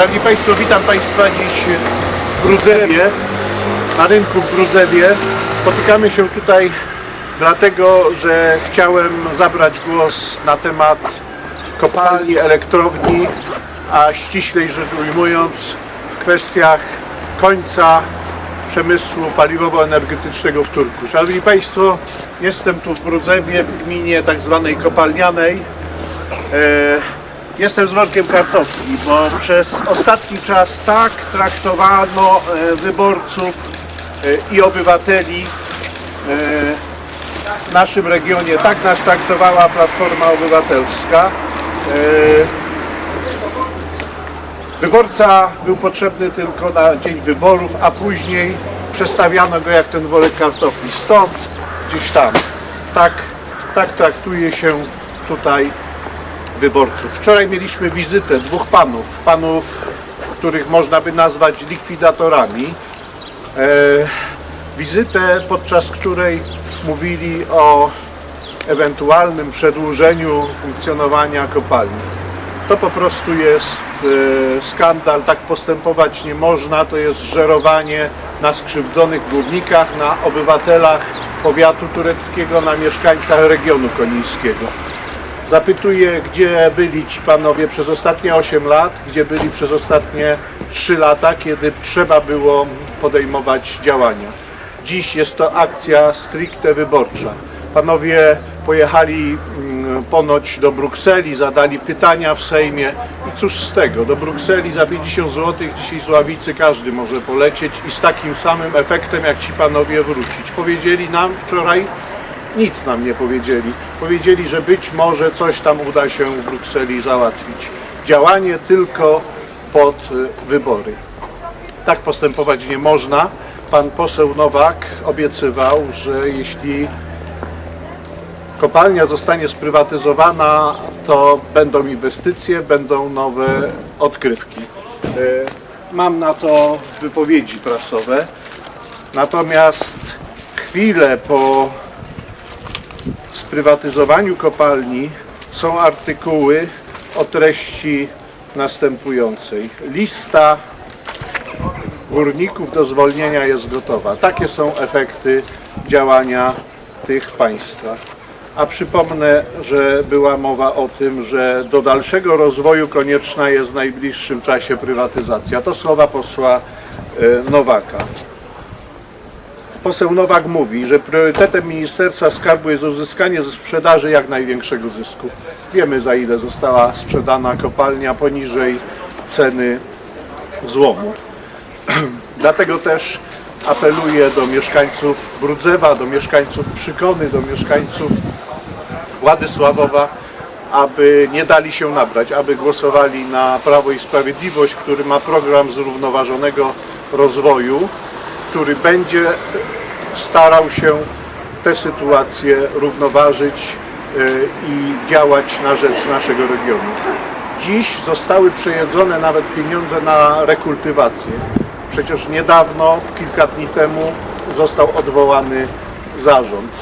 Szanowni Państwo, witam Państwa dziś w Brudzewie, na rynku w Brudzewie. Spotykamy się tutaj dlatego, że chciałem zabrać głos na temat kopalni, elektrowni, a ściślej rzecz ujmując w kwestiach końca przemysłu paliwowo-energetycznego w Turku. Szanowni Państwo, jestem tu w Brudzewie, w gminie tak zwanej kopalnianej. E, Jestem z workiem kartofli, bo przez ostatni czas tak traktowano e, wyborców e, i obywateli e, w naszym regionie, tak nas traktowała Platforma Obywatelska. Wyborca był potrzebny tylko na dzień wyborów, a później przestawiano go jak ten worek kartofli. Stąd gdzieś tam. Tak, tak traktuje się tutaj wyborców. Wczoraj mieliśmy wizytę dwóch panów, panów, których można by nazwać likwidatorami. E, wizytę, podczas której mówili o ewentualnym przedłużeniu funkcjonowania kopalni. To po prostu jest e, skandal, tak postępować nie można, to jest żerowanie na skrzywdzonych górnikach, na obywatelach powiatu tureckiego, na mieszkańcach regionu konińskiego. Zapytuję, gdzie byli ci panowie przez ostatnie 8 lat, gdzie byli przez ostatnie 3 lata, kiedy trzeba było podejmować działania. Dziś jest to akcja stricte wyborcza. Panowie pojechali mm, ponoć do Brukseli, zadali pytania w Sejmie i cóż z tego, do Brukseli za 50 zł dzisiaj z ławicy każdy może polecieć i z takim samym efektem jak ci panowie wrócić. Powiedzieli nam wczoraj, nic nam nie powiedzieli. Powiedzieli, że być może coś tam uda się w Brukseli załatwić. Działanie tylko pod y, wybory. Tak postępować nie można. Pan poseł Nowak obiecywał, że jeśli kopalnia zostanie sprywatyzowana, to będą inwestycje, będą nowe odkrywki. Y, Mam na to wypowiedzi prasowe. Natomiast chwilę po sprywatyzowaniu kopalni są artykuły o treści następującej. Lista górników do zwolnienia jest gotowa. Takie są efekty działania tych państwa. A przypomnę, że była mowa o tym, że do dalszego rozwoju konieczna jest w najbliższym czasie prywatyzacja. To słowa posła e, Nowaka. Poseł Nowak mówi, że priorytetem Ministerstwa Skarbu jest uzyskanie ze sprzedaży jak największego zysku. Wiemy za ile została sprzedana kopalnia poniżej ceny złomu. Dlatego też apeluję do mieszkańców Brudzewa, do mieszkańców Przykony, do mieszkańców Władysławowa, aby nie dali się nabrać, aby głosowali na Prawo i Sprawiedliwość, który ma program zrównoważonego rozwoju, który będzie starał się tę sytuację równoważyć e, i działać na rzecz naszego regionu. Dziś zostały przejedzone nawet pieniądze na rekultywację. Przecież niedawno, kilka dni temu został odwołany zarząd.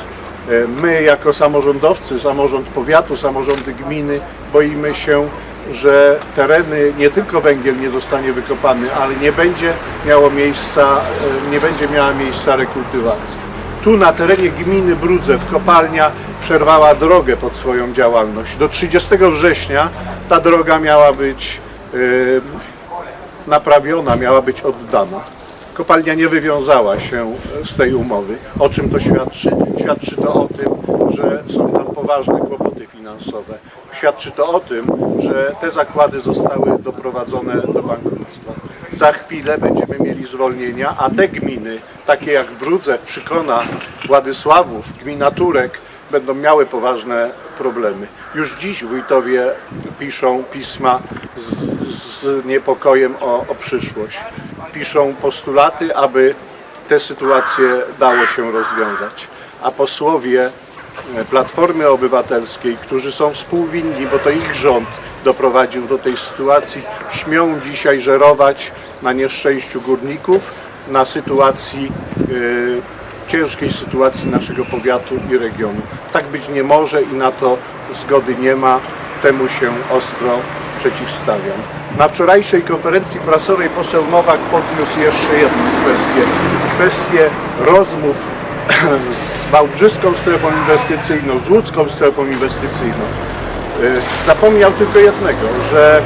E, My jako samorządowcy, samorząd powiatu, samorządy gminy boimy się, że tereny, nie tylko węgiel nie zostanie wykopany, ale nie będzie miało miejsca, e, nie będzie miała miejsca rekultywacja. Tu na terenie gminy Brudzew kopalnia przerwała drogę pod swoją działalność. Do 30 września ta droga miała być e, naprawiona, miała być oddana. Kopalnia nie wywiązała się z tej umowy. O czym to świadczy? Świadczy to o tym, że są tam poważne kłopoty finansowe. Świadczy to o tym, że te zakłady zostały doprowadzone do bankructwa. Za chwilę będziemy mieli zwolnienia, a te gminy, takie jak Brudzew, Przykona, Władysławów, gmina Turek, będą miały poważne problemy. Już dziś wójtowie piszą pisma z, z niepokojem o, o przyszłość. Piszą postulaty, aby te sytuacje dało się rozwiązać. A posłowie Platformy Obywatelskiej, którzy są współwinni, bo to ich rząd doprowadził do tej sytuacji, śmią dzisiaj żerować na nieszczęściu górników, na sytuacji e, ciężkiej sytuacji naszego powiatu i regionu. Tak być nie może i na to zgody nie ma. Temu się ostro przeciwstawiam. Na wczorajszej konferencji prasowej poseł Nowak podniósł jeszcze jedną kwestię. Kwestię rozmów z Wałbrzyską strefą inwestycyjną, z łódzką strefą inwestycyjną. Y, Zapomniał tylko jednego, że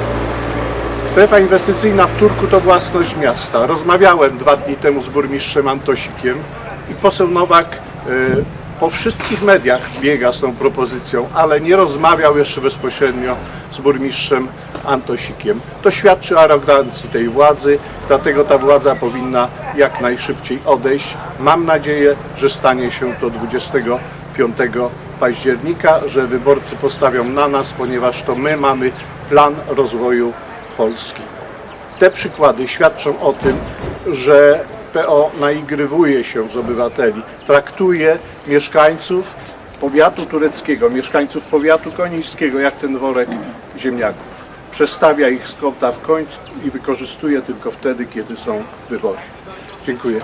strefa inwestycyjna w Turku to własność miasta. Rozmawiałem dwa dni temu z burmistrzem Antosikiem i poseł Nowak y, po wszystkich mediach biega z tą propozycją, ale nie rozmawiał jeszcze bezpośrednio z burmistrzem Antosikiem. To świadczy o arogancji tej władzy, dlatego ta władza powinna jak najszybciej odejść. Mam nadzieję, że stanie się to 25 października, że wyborcy postawią na nas, ponieważ to my mamy plan rozwoju Polski. Te przykłady świadczą o tym, że PO naigrywuje się z obywateli, traktuje mieszkańców powiatu tureckiego, mieszkańców powiatu konińskiego jak ten worek ziemniaków. Przestawia ich z kąta w końcu i wykorzystuje tylko wtedy, kiedy są wybory. Dziękuję.